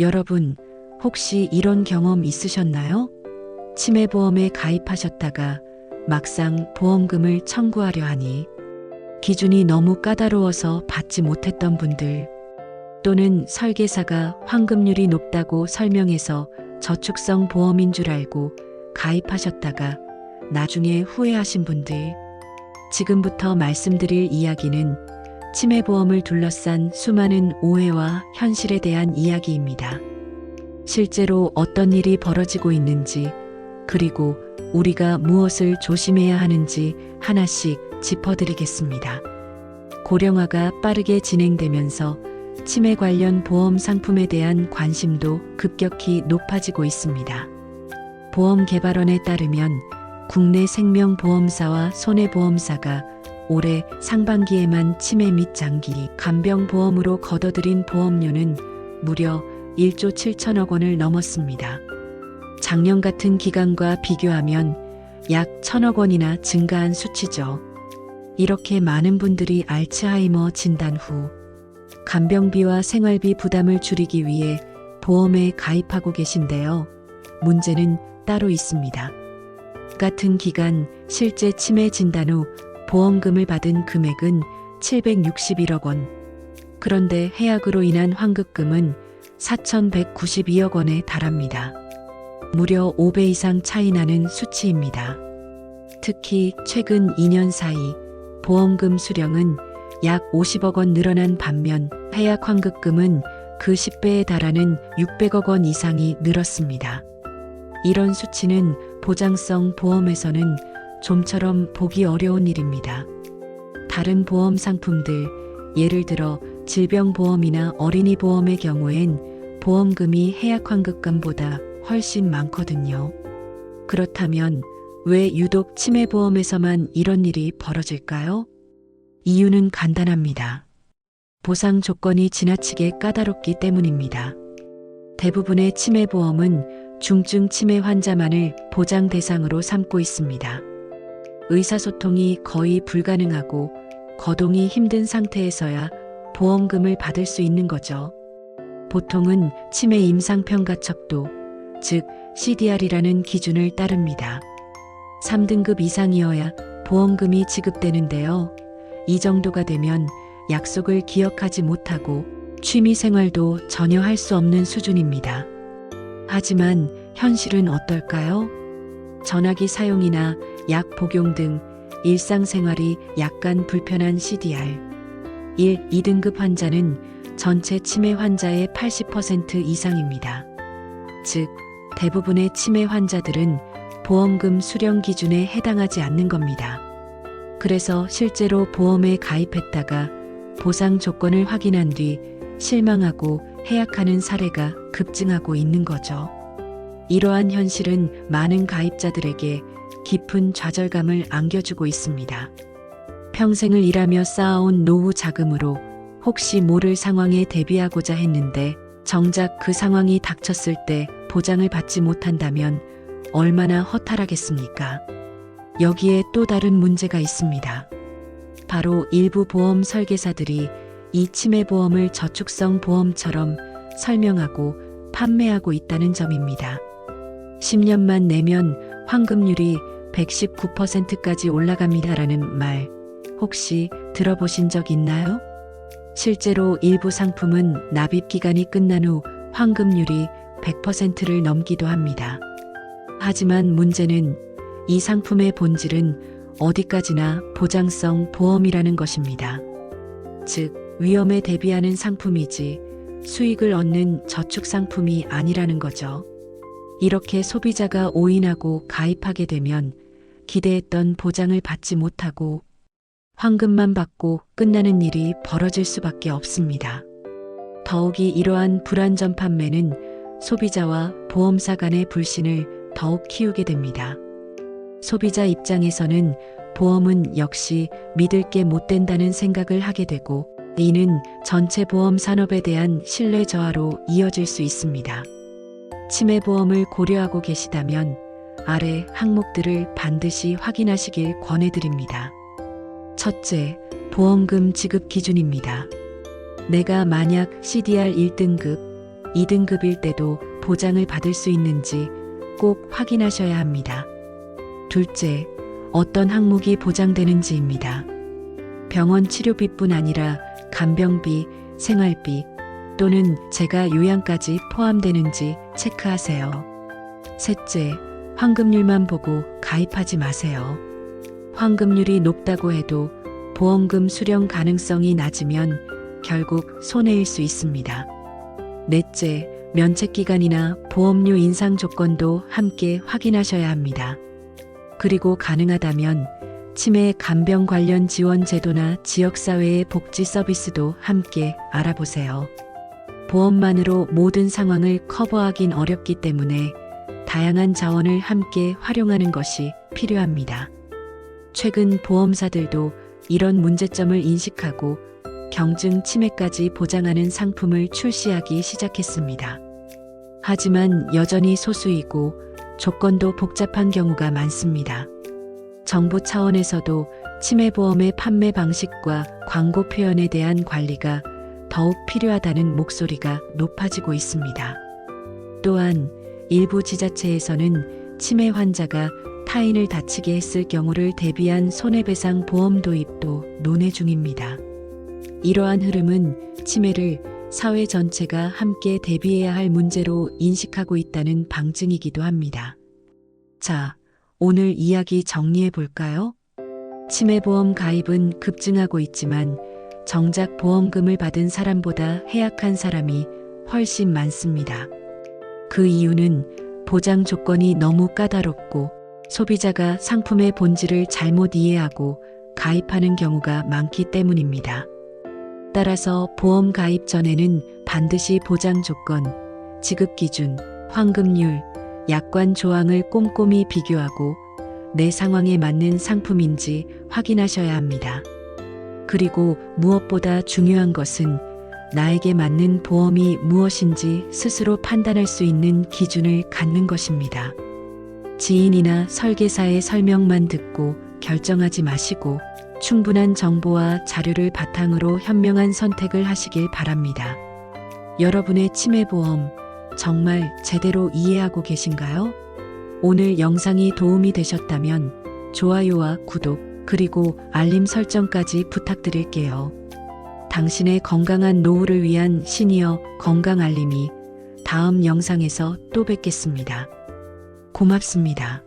여러분, 혹시 이런 경험 있으셨나요? 치매보험에 가입하셨다가 막상 보험금을 청구하려 하니 기준이 너무 까다로워서 받지 못했던 분들 또는 설계사가 환급률이 높다고 설명해서 저축성 보험인 줄 알고 가입하셨다가 나중에 후회하신 분들 지금부터 말씀드릴 이야기는 치매보험을 둘러싼 수많은 오해와 현실에 대한 이야기입니다. 실제로 어떤 일이 벌어지고 있는지, 그리고 우리가 무엇을 조심해야 하는지 하나씩 짚어드리겠습니다. 고령화가 빠르게 진행되면서 치매 관련 보험 상품에 대한 관심도 급격히 높아지고 있습니다. 보험개발원에 따르면 국내 생명보험사와 손해보험사가 올해 상반기에만 치매 및 장기 간병 보험으로 걷어들인 보험료는 무려 1조 7천억 원을 넘었습니다. 작년 같은 기간과 비교하면 약 천억 원이나 증가한 수치죠. 이렇게 많은 분들이 알츠하이머 진단 후 간병비와 생활비 부담을 줄이기 위해 보험에 가입하고 계신데요. 문제는 따로 있습니다. 같은 기간 실제 치매 진단 후 보험금을 받은 금액은 761억 원. 그런데 해약으로 인한 환급금은 4,192억 원에 달합니다. 무려 5배 이상 차이 나는 수치입니다. 특히 최근 2년 사이 보험금 수령은 약 50억 원 늘어난 반면 해약 환급금은 그 10배에 달하는 600억 원 이상이 늘었습니다. 이런 수치는 보장성 보험에서는 좀처럼 보기 어려운 일입니다. 다른 보험 상품들, 예를 들어 질병보험이나 어린이보험의 경우엔 보험금이 해약 환급금보다 훨씬 많거든요. 그렇다면 왜 유독 치매보험에서만 이런 일이 벌어질까요? 이유는 간단합니다. 보상 조건이 지나치게 까다롭기 때문입니다. 대부분의 치매보험은 중증 치매 환자만을 보장 대상으로 삼고 있습니다. 의사소통이 거의 불가능하고 거동이 힘든 상태에서야 보험금을 받을 수 있는 거죠. 보통은 치매 임상평가척도, 즉 CDR이라는 기준을 따릅니다. 3등급 이상이어야 보험금이 지급되는데요. 이 정도가 되면 약속을 기억하지 못하고 취미 생활도 전혀 할 수 없는 수준입니다. 하지만 현실은 어떨까요? 전화기 사용이나 약 복용 등 일상생활이 약간 불편한 CDR. 1, 2등급 환자는 전체 치매 환자의 80% 이상입니다. 즉, 대부분의 치매 환자들은 보험금 수령 기준에 해당하지 않는 겁니다. 그래서 실제로 보험에 가입했다가 보상 조건을 확인한 뒤 실망하고 해약하는 사례가 급증하고 있는 거죠. 이러한 현실은 많은 가입자들에게 깊은 좌절감을 안겨주고 있습니다. 평생을 일하며 쌓아온 노후 자금으로 혹시 모를 상황에 대비하고자 했는데 정작 그 상황이 닥쳤을 때 보장을 받지 못한다면 얼마나 허탈하겠습니까? 여기에 또 다른 문제가 있습니다. 바로 일부 보험 설계사들이 이 치매 보험을 저축성 보험처럼 설명하고 판매하고 있다는 점입니다. 10년만 내면 환급률이 119%까지 올라갑니다라는 말 혹시 들어보신 적 있나요? 실제로 일부 상품은 납입 기간이 끝난 후 환급률이 100%를 넘기도 합니다. 하지만 문제는 이 상품의 본질은 어디까지나 보장성 보험이라는 것입니다. 즉, 위험에 대비하는 상품이지 수익을 얻는 저축 상품이 아니라는 거죠. 이렇게 소비자가 오인하고 가입하게 되면 기대했던 보장을 받지 못하고 황금만 받고 끝나는 일이 벌어질 수밖에 없습니다. 더욱이 이러한 불안전 판매는 소비자와 보험사 간의 불신을 더욱 키우게 됩니다. 소비자 입장에서는 보험은 역시 믿을 게 못 된다는 생각을 하게 되고 이는 전체 보험 산업에 대한 신뢰 저하로 이어질 수 있습니다. 치매보험을 고려하고 계시다면 아래 항목들을 반드시 확인하시길 권해드립니다. 첫째, 보험금 지급 기준입니다. 내가 만약 CDR 1등급, 2등급일 때도 보장을 받을 수 있는지 꼭 확인하셔야 합니다. 둘째, 어떤 항목이 보장되는지입니다. 병원 치료비뿐 아니라 간병비, 생활비 또는 재가 요양까지 포함되는지 체크하세요. 셋째, 환급률만 보고 가입하지 마세요. 환급률이 높다고 해도 보험금 수령 가능성이 낮으면 결국 손해일 수 있습니다. 넷째, 면책 기간이나 보험료 인상 조건도 함께 확인하셔야 합니다. 그리고 가능하다면 치매 간병 관련 지원 제도나 지역사회의 복지 서비스도 함께 알아보세요. 보험만으로 모든 상황을 커버하긴 어렵기 때문에 다양한 자원을 함께 활용하는 것이 필요합니다. 최근 보험사들도 이런 문제점을 인식하고 경증 치매까지 보장하는 상품을 출시하기 시작했습니다. 하지만 여전히 소수이고 조건도 복잡한 경우가 많습니다. 정부 차원에서도 치매보험의 판매 방식과 광고 표현에 대한 관리가 더욱 필요하다는 목소리가 높아지고 있습니다. 또한 일부 지자체에서는 치매 환자가 타인을 다치게 했을 경우를 대비한 손해배상 보험 도입도 논의 중입니다. 이러한 흐름은 치매를 사회 전체가 함께 대비해야 할 문제로 인식하고 있다는 방증이기도 합니다. 자, 오늘 이야기 정리해 볼까요? 치매보험 가입은 급증하고 있지만 정작 보험금을 받은 사람보다 해약한 사람이 훨씬 많습니다. 그 이유는 보장 조건이 너무 까다롭고 소비자가 상품의 본질을 잘못 이해하고 가입하는 경우가 많기 때문입니다. 따라서 보험 가입 전에는 반드시 보장 조건, 지급 기준, 환급률, 약관 조항을 꼼꼼히 비교하고 내 상황에 맞는 상품인지 확인하셔야 합니다. 그리고 무엇보다 중요한 것은 나에게 맞는 보험이 무엇인지 스스로 판단할 수 있는 기준을 갖는 것입니다. 지인이나 설계사의 설명만 듣고 결정하지 마시고 충분한 정보와 자료를 바탕으로 현명한 선택을 하시길 바랍니다. 여러분의 치매보험 정말 제대로 이해하고 계신가요? 오늘 영상이 도움이 되셨다면 좋아요와 구독, 그리고 알림 설정까지 부탁드릴게요. 당신의 건강한 노후를 위한 시니어 건강 알림이 다음 영상에서 또 뵙겠습니다. 고맙습니다.